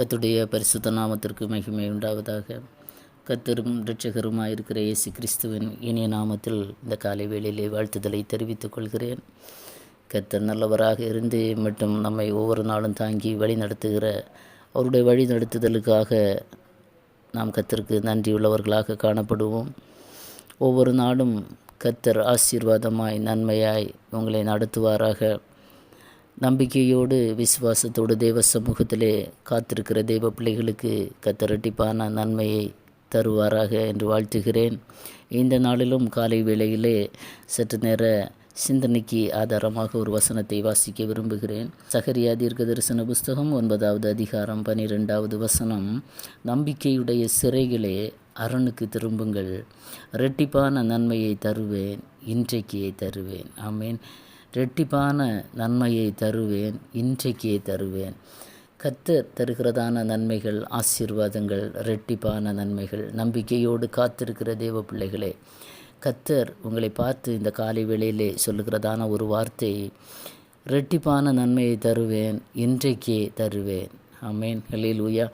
கத்துடைய பரிசுத்த நாமத்திற்கு மகிமை உண்டாவதாக. கத்தரும் இரட்சகருமாய் இருக்கிற இயேசு கிறிஸ்துவின் இனிய நாமத்தில் இந்த காலை வேளையிலே வாழ்த்துதலை தெரிவித்துக் கொள்கிறேன். கத்தர் நல்லவராக இருந்து மட்டும் நம்மை ஒவ்வொரு நாளும் தாங்கி வழி நடத்துகிற அவருடைய வழி நடத்துதலுக்காக நாம் கத்தருக்கு நன்றியுள்ளவர்களாக காணப்படுவோம். ஒவ்வொரு நாளும் கத்தர் ஆசீர்வாதமாய் நன்மையாய் உங்களை நடத்துவாராக. நம்பிக்கையோடு விசுவாசத்தோடு தேவ சமூகத்திலே காத்திருக்கிற தெய்வ பிள்ளைகளுக்கு கத்தரட்டிப்பான நன்மையை தருவாராக என்று வாழ்த்துகிறேன். இந்த நாளிலும் காலை வேளையிலே சற்று நேர சிந்தனைக்கு ஆதாரமாக ஒரு வசனத்தை வாசிக்க விரும்புகிறேன். சகரியா தீர்க்க தரிசன புஸ்தகம் ஒன்பதாவது அதிகாரம் பனிரெண்டாவது வசனம். நம்பிக்கையுடைய சிறைகளே அரணுக்கு திரும்புங்கள். ரெட்டிப்பான நன்மையை தருவேன் இன்றைக்கே தருவேன். ஆமேன். ரெட்டிப்பான நன்மையை தருவேன் இன்றைக்கே தருவேன். கத்தர் தருகிறதான நன்மைகள் ஆசீர்வாதங்கள் ரெட்டிப்பான நன்மைகள் நம்பிக்கையோடு காத்திருக்கிற தேவ பிள்ளைகளே கத்தர் உங்களை பார்த்து இந்த காலை வேளையிலே சொல்லுகிறதான ஒரு வார்த்தை ரெட்டிப்பான நன்மையை தருவேன் இன்றைக்கே தருவேன். ஆமேன். உயா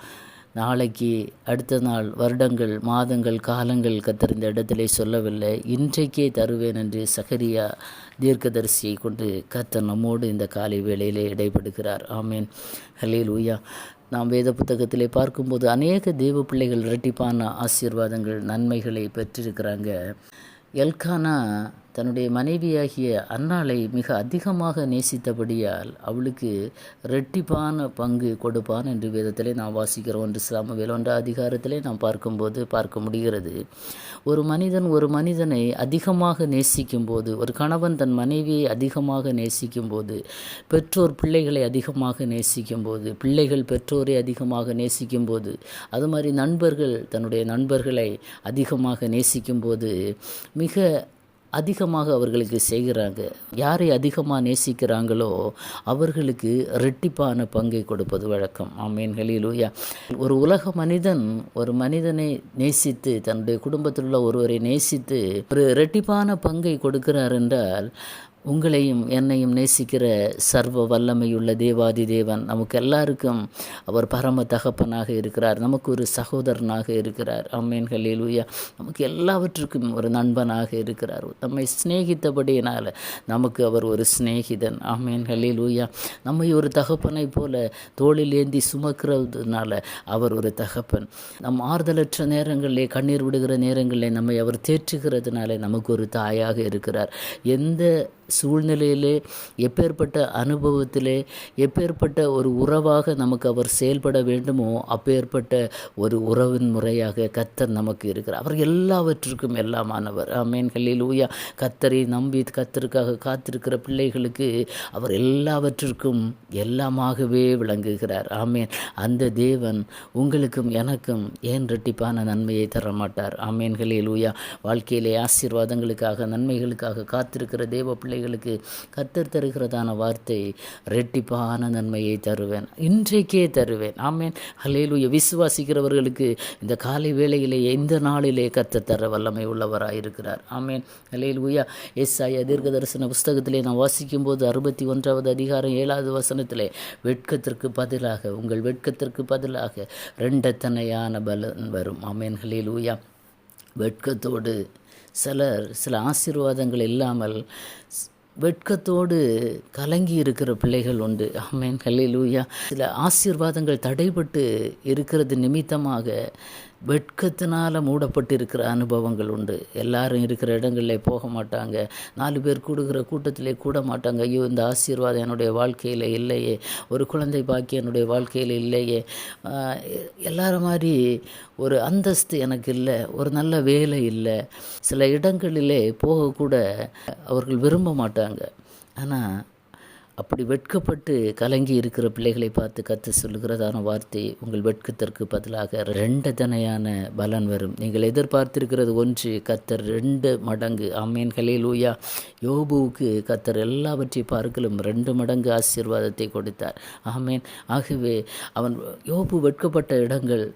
நாளைக்கு அடுத்த நாள் வருடங்கள் மாதங்கள் காலங்கள் கத்தர் இந்த இடத்திலே சொல்லவில்லை. இன்றைக்கே தருவேன் என்று சகரியா தீர்க்கதரிசியை கொண்டு கத்தர் நம்மோடு இந்த காலை வேளையிலே இடைப்படுகிறார். ஆமேன். ஹலீல் ஊயா நாம் வேத புத்தகத்திலே பார்க்கும்போது அநேக தெய்வ பிள்ளைகள் இரட்டிப்பான ஆசீர்வாதங்கள் நன்மைகளை பெற்றிருக்கிறாங்க. எல்கானா தன்னுடைய மனைவியாகிய அன்னாளை மிக அதிகமாக நேசித்தபடியால் அவளுக்கு ரெட்டிப்பான பங்கு கொடுப்பான் என்று வேதத்திலே நாம் வாசிக்கிறோம் என்று சாமுவேல் வேலோன்ற அதிகாரத்திலே நாம் பார்க்கும்போது பார்க்க முடிகிறது. ஒரு மனிதன் ஒரு மனிதனை அதிகமாக நேசிக்கும் போது ஒரு கணவன் தன் மனைவியை அதிகமாக நேசிக்கும் போது பெற்றோர் பிள்ளைகளை அதிகமாக நேசிக்கும் போது பிள்ளைகள் பெற்றோரை அதிகமாக நேசிக்கும் போது அது மாதிரி நண்பர்கள் தன்னுடைய நண்பர்களை அதிகமாக நேசிக்கும் போது மிக அதிகமாக அவர்களுக்கு செய்கிறாங்க. யாரை அதிகமாக நேசிக்கிறாங்களோ அவர்களுக்கு ரெட்டிப்பான பங்கை கொடுப்பது வழக்கம். ஆமேன்களிலூயா ஒரு உலக மனிதன் ஒரு மனிதனை நேசித்து தன்னுடைய குடும்பத்தில் உள்ள ஒருவரை நேசித்து ஒரு ரெட்டிப்பான பங்கை கொடுக்கிறார் என்றால் உங்களையும் என்னையும் நேசிக்கிற சர்வ வல்லமையுள்ள தேவாதி தேவன் நமக்கு எல்லாருக்கும் அவர் பரம தகப்பனாக இருக்கிறார். நமக்கு ஒரு சகோதரனாக இருக்கிறார். அம்மேன்கள் உயா நமக்கு எல்லாவற்றுக்கும் ஒரு நண்பனாக இருக்கிறார். நம்மை சிநேகித்தபடியினால் நமக்கு அவர் ஒரு சிநேகிதன். அம்மேன்கள் உயா நம்மை ஒரு தகப்பனை போல தோளில் ஏந்தி சுமக்கிறதுனால அவர் ஒரு தகப்பன். நம் ஆறுதலற்ற நேரங்களிலே கண்ணீர் விடுகிற நேரங்களிலே நம்மை அவர் தேற்றுகிறதுனால நமக்கு ஒரு தாயாக இருக்கிறார். எந்த சூழ்நிலையிலே எப்பேற்பட்ட அனுபவத்திலே எப்பேற்பட்ட ஒரு உறவாக நமக்கு அவர் செயல்பட வேண்டுமோ அப்பேற்பட்ட ஒரு உறவின் முறையாக கத்தர் நமக்கு இருக்கிறார். அவர் எல்லாவற்றிற்கும் எல்லாமானவர். ஆமேன். கல்லில் ஊயா கத்தரை நம்பி கத்தருக்காக காத்திருக்கிற பிள்ளைகளுக்கு அவர் எல்லாவற்றிற்கும் எல்லாமாகவே விளங்குகிறார். ஆமேன். அந்த தேவன் உங்களுக்கும் எனக்கும் ஏன் ரெட்டிப்பான நன்மையை தர மாட்டார் ஆமேன்களில் ஊயா வாழ்க்கையிலே ஆசீர்வாதங்களுக்காக நன்மைகளுக்காக காத்திருக்கிற தேவ பிள்ளை பிள்ளைகளுக்கு கத்தர் தருகிறதான வார்த்தை ரெட்டிப்பான நன்மையை தருவேன் இன்றைக்கே தருவேன். ஆமேன். ஹலேலுய விசுவாசிக்கிறவர்களுக்கு இந்த காலை வேளையிலேயே இந்த நாளிலே கத்தர் தர வல்லமை உள்ளவராக இருக்கிறார் ஆமேன். ஹலேலுயா எஸ் ஐ தீர்க்க தரிசன புஸ்தகத்திலே நான் வாசிக்கும் போது அறுபத்தி ஒன்றாவது அதிகாரம் ஏழாவது வசனத்திலே வெட்கத்திற்கு பதிலாக உங்கள் வெட்கத்திற்கு பதிலாக ரெண்டத்தனையான பலன் வரும். ஆமேன். ஹலேலுயா வெட்கத்தோடு சிலர் சில ஆசீர்வாதங்கள் இல்லாமல் வெட்கத்தோடு கலங்கி இருக்கிற பிள்ளைகள் உண்டு. ஆமேன். கல்லிலூயா சில ஆசீர்வாதங்கள் தடைபட்டு இருக்கிறது நிமித்தமாக வெட்கத்தினால் மூடப்பட்டு இருக்கிற அனுபவங்கள் உண்டு. எல்லாரும் இருக்கிற இடங்களில் போக மாட்டாங்க. நாலு பேர் கூடுகிற கூட்டத்திலே கூட மாட்டாங்க. ஐயோ இந்த ஆசீர்வாதம் என்னுடைய வாழ்க்கையில் இல்லையே. ஒரு குழந்தை பாக்கி என்னுடைய வாழ்க்கையில் இல்லையே. எல்லார மாதிரி ஒரு அந்தஸ்து எனக்கு இல்லை. ஒரு நல்ல வேலை இல்லை. சில இடங்களிலே போகக்கூட அவர்கள் விரும்ப மாட்டாங்க. ஆனால் அப்படி வெட்கப்பட்டு கலங்கி இருக்கிற பிள்ளைகளை பார்த்து கற்று சொல்லுகிறதான வார்த்தை உங்கள் வெட்கத்திற்கு பதிலாக ரெண்டு தனையான பலன் வரும். நீங்கள் எதிர்பார்த்திருக்கிறது ஒன்று கத்தர் ரெண்டு மடங்கு. ஆமேன்களே லூயா யோபுவுக்கு கத்தர் எல்லாவற்றை பார்க்கலும் ரெண்டு மடங்கு ஆசீர்வாதத்தை கொடுத்தார். ஆமேன். ஆகவே அவன் யோபு வெட்கப்பட்ட இடங்கள்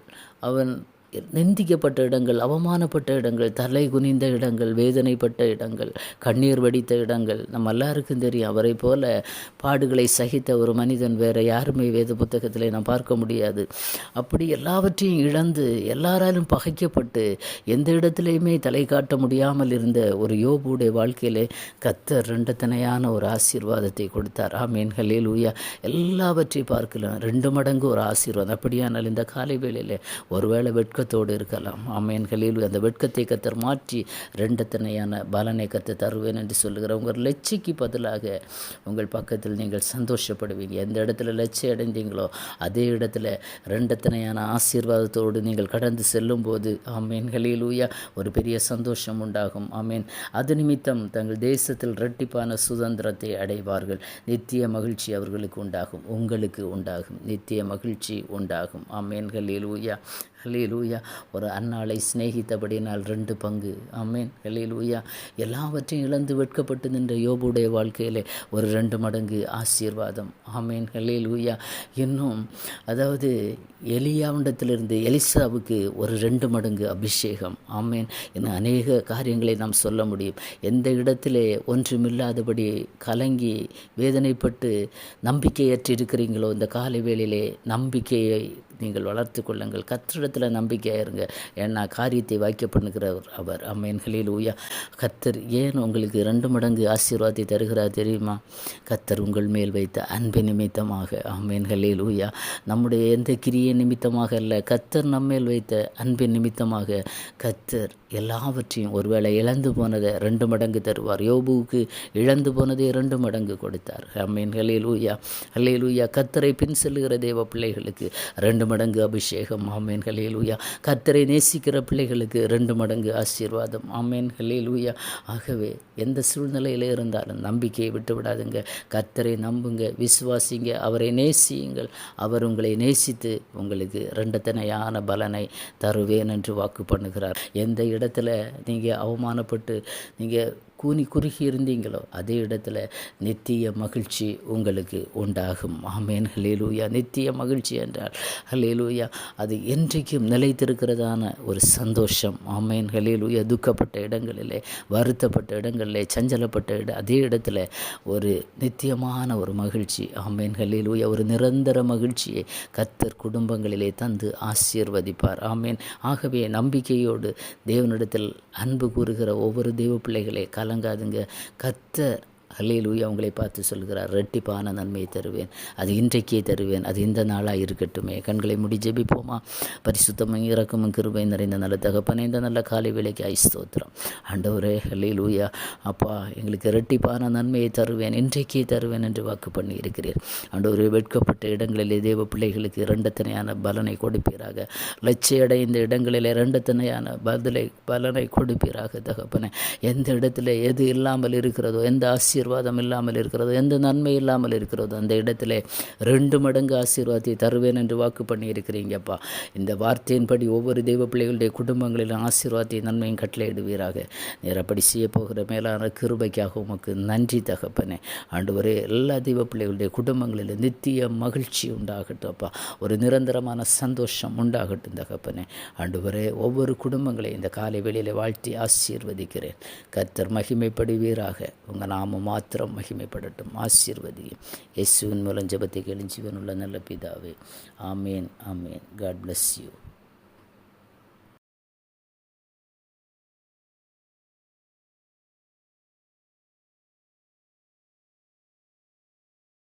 அவன் நிந்திக்கப்பட்ட இடங்கள் அவமானப்பட்ட இடங்கள் தலை குனிந்த இடங்கள் வேதனைப்பட்ட இடங்கள் கண்ணீர் வடித்த இடங்கள். நம்ம எல்லாருக்கும் தெரியும் அவரை போல பாடுகளை சகித்த ஒரு மனிதன் வேறு யாருமே வேத புத்தகத்தில் நாம் பார்க்க முடியாது. அப்படி எல்லாவற்றையும் இழந்து எல்லாராலும் பகைக்கப்பட்டு எந்த இடத்துலையுமே தலை காட்ட முடியாமல் இருந்த ஒரு யோபுடைய வாழ்க்கையிலே கத்தர் ரெண்டத்தனையான ஒரு ஆசீர்வாதத்தை கொடுத்தார். ஆமீன். ஹலேல் ஊயா எல்லாவற்றையும் பார்க்கலாம். ரெண்டு மடங்கு ஒரு ஆசீர்வாதம். அப்படியானால் இந்த காலை வேளையில் ஒருவேளை வெட்கத்தோடு இருக்கலாம். ஆமேன். அந்த வெட்கத்தை கத்தர் மாற்றி ரெண்டத்தனையான பலனை கத்து தருவேன் என்று சொல்லுகிற உங்கள் லட்சிக்கு பதிலாக உங்கள் பக்கத்தில் நீங்கள் சந்தோஷப்படுவீங்க. எந்த இடத்துல லட்சியம் அடைந்தீங்களோ அதே இடத்துல ரெண்டத்தனையான ஆசீர்வாதத்தோடு நீங்கள் கடந்து செல்லும்போது ஆமேன். ஹலேலூயா ஒரு பெரிய சந்தோஷம் உண்டாகும். ஆமேன். அது நிமித்தம் தங்கள் தேசத்தில் இரட்டிப்பான சுதந்திரத்தை அடைவார்கள். நித்திய மகிழ்ச்சி அவர்களுக்கு உண்டாகும். உங்களுக்கு உண்டாகும். நித்திய மகிழ்ச்சி உண்டாகும். ஆமேன். ஹலேலூயா ஹலேலூயா ஒரு அன்னாளை சிநேகித்தபடினால் ரெண்டு பங்கு. ஆமேன். ஹலேலூயா எல்லாவற்றையும் இழந்து வெட்கப்பட்டு நின்ற யோபுடைய வாழ்க்கையிலே ஒரு ரெண்டு மடங்கு ஆசீர்வாதம். ஆமேன். ஹலேலூயா இன்னும் அதாவது எலியாவிடத்திலிருந்து எலிசாவுக்கு ஒரு ரெண்டு மடங்கு அபிஷேகம். ஆமேன். இன்னும் அநேக காரியங்களை நாம் சொல்ல முடியும். எந்த இடத்திலே ஒன்றுமில்லாதபடி கலங்கி வேதனைப்பட்டு நம்பிக்கையற்றிருக்கிறீங்களோ இந்த காலை வேளையிலே நம்பிக்கையை நீங்கள் வளர்த்து கொள்ளுங்கள். கத்திரிடத்தில் நம்பிக்கையாக இருங்க. ஏன்னா காரியத்தை வாய்க்க பண்ணுகிறவர் அவர். அம்மையன்களில் ஊயா கத்தர் ஏன் உங்களுக்கு ரெண்டு மடங்கு ஆசீர்வாதத்தை தருகிறார் தெரியுமா? கத்தர் உங்கள் மேல் வைத்த அன்பு நிமித்தமாக. அம்மையன்களில் ஊயா நம்முடைய எந்த கிரியை நிமித்தமாக அல்ல கத்தர் நம்மேல் வைத்த அன்பின் நிமித்தமாக கத்தர் எல்லாவற்றையும் ஒருவேளை இழந்து போனதை ரெண்டு மடங்கு தருவார். யோபுவுக்கு இழந்து போனதை ரெண்டு மடங்கு கொடுத்தார். அம்மீன் ஹலே லூயா ஹலே லூயா கத்தரை பின் செல்லுகிற தேவ பிள்ளைகளுக்கு ரெண்டு மடங்கு அபிஷேகம். ஆமேன். ஹலேலூயா கத்தரை நேசிக்கிற பிள்ளைகளுக்கு ரெண்டு மடங்கு ஆசீர்வாதம். ஆமேன். ஹலேலூயா ஆகவே எந்த சூழ்நிலையில் இருந்தாலும் நம்பிக்கையை விட்டு விடாதுங்க. கத்தரை நம்புங்க விசுவாசிங்க அவரை நேசியுங்கள். அவர் உங்களை நேசித்து உங்களுக்கு ரெண்டத்தனையான பலனை தருவேன் என்று வாக்கு பண்ணுகிறார். எந்த இடத்துல நீங்கள் அவமானப்பட்டு நீங்கள் கூனி குறுகி இருந்தீங்களோ அதே இடத்துல நித்திய மகிழ்ச்சி உங்களுக்கு உண்டாகும். ஆமேன். ஹலேலூயா நித்திய மகிழ்ச்சி என்றால் ஹலேலூயா அது என்றைக்கும் நிலைத்திருக்கிறதான ஒரு சந்தோஷம். ஆமேன். ஹலேலூயா துக்கப்பட்ட இடங்களிலே வருத்தப்பட்ட இடங்களிலே சஞ்சலப்பட்ட இட அதே இடத்துல ஒரு நித்தியமான ஒரு மகிழ்ச்சி. ஆமேன். ஹலேலூயா ஒரு நிரந்தர மகிழ்ச்சியை கத்தர் குடும்பங்களிலே தந்து ஆசீர்வதிப்பார். ஆமேன். ஆகவே நம்பிக்கையோடு தேவனிடத்தில் அன்பு கூறுகிற ஒவ்வொரு தெய்வ பிள்ளைகளே கலங்காதுங்க கத்த ஹல்லேலூயா அவங்களை பார்த்து சொல்கிறார் ரெட்டிப்பான நன்மையை தருவேன் அது இன்றைக்கே தருவேன் அது இந்த நாளாக இருக்கட்டுமே. கண்களை முடி ஜெபிப்போமா? பரிசுத்தமும் இறக்கமும் கிருபை நிறைந்த நல்ல தகப்பனே இந்த நல்ல காலை வேலைக்கு ஐஸ்தோத்திரம் ஆண்டவரே அல்லையிலூயா அப்பா எங்களுக்கு ரெட்டிப்பான நன்மையை தருவேன் இன்றைக்கே தருவேன் என்று வாக்கு பண்ணி இருக்கிறீர். ஆண்டவரே வெட்கப்பட்ட இடங்களிலே தேவ பிள்ளைகளுக்கு இரண்டத்தனையான பலனை கொடுப்பீராக. லட்சியடைந்த இடங்களில் இரண்டத்தனையான பதிலை பலனை கொடுப்பீராக தகப்பனே. எந்த இடத்துல எது இல்லாமல் இருக்கிறதோ எந்த ஆசிரியர் ஆசீர்வாதம் இல்லாமல் இருக்கிறது எந்த நன்மை இல்லாமல் இருக்கிறது அந்த இடத்துல ரெண்டு மடங்கு ஆசீர்வாதத்தை தருவேன் என்று வாக்கு பண்ணியிருக்கிறீங்கப்பா இந்த வார்த்தையின்படி ஒவ்வொரு தெய்வ பிள்ளைகளுடைய குடும்பங்களிலும் ஆசீர்வாதத்தை நன்மையும் கட்டளையிடுவீராக. நேரப்படி செய்ய போகிற மேலான கிருபைக்காக உமக்கு நன்றி தகப்பனே. ஆண்டு ஒரு எல்லா தெய்வ பிள்ளைகளுடைய குடும்பங்களில் நித்திய மகிழ்ச்சி உண்டாகட்டும் அப்பா. ஒரு நிரந்தரமான சந்தோஷம் உண்டாகட்டும் தகப்பனே. ஆண்டு வரே ஒவ்வொரு குடும்பங்களையும் இந்த காலை வெளியில் வாழ்த்தி ஆசீர்வதிக்கிறேன். கத்தர் மகிமைப்படுவீராக. உங்கள் நாமம் மாத்திரம் மகிமைப்படட்டும். ஆசீர்வதியும் இயேசுவின் மூலம் ஜபத்தை கெளிஞ்சிவன் உள்ள நல்ல பிதாவே. ஆமேன் ஆமேன். God bless you